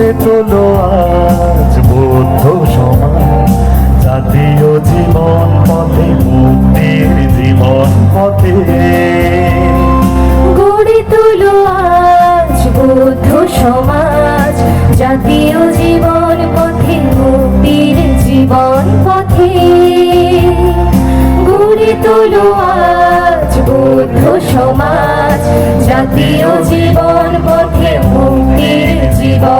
গড়ে তোলো আজ বৌদ্ধ সমাজ। জাতীয় জীবন পথে, মুক্তির জীবন পথে। গড়ে তোলো আজ বৌদ্ধ সমাজ। জাতীয় জীবন পথে, মুক্তির জীবন পথে। গড়ে তোলো আজ বৌদ্ধ সমাজ। জাতীয় জীবন পথে, মুক্তির জীবন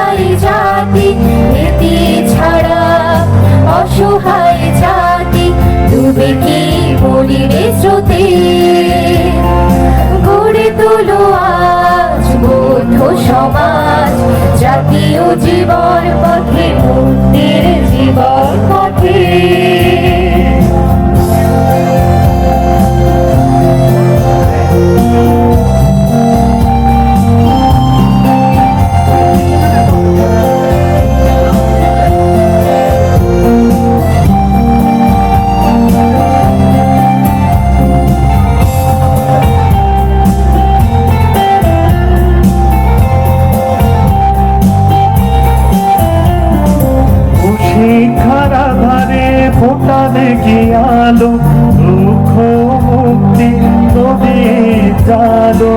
অসহায় জাতি, ডুবে কি বলিবে স্রোতে? গড়ে তোলো আজ বৌদ্ধ সমাজ, জাতীয় জীবন পথে মুক্তির জীবন পথে। কি আলো দুঃখ মুক্তি নদী জালো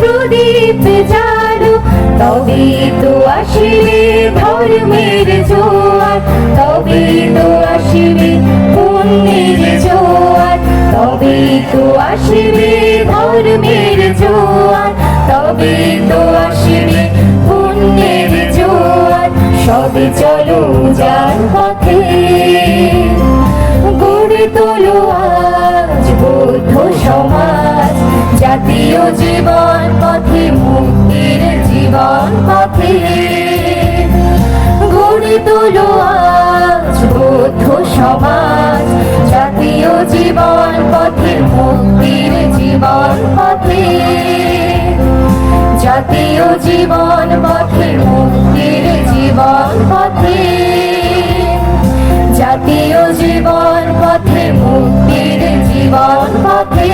প্রদীপ জালো তবে তো আসিবে জোয়ার তবে তো তবে তো আসিবে পুণ্যের জোয়ার, সবে চলো যার পথে। গড়ে তোলো আজ বৌদ্ধ সমাজ, জাতীয় জীবন পথে, মুক্তির জীবন পথে। গড়ে তোলো আজ বৌদ্ধ সমাজ, জাতীয় জীবন পথে, মুক্তির জীবন পথে। জাতীয় জীবন পথে মুক্তির জীবন পথে। জাতীয় জীবন পথে মুক্তির জীবন পথে।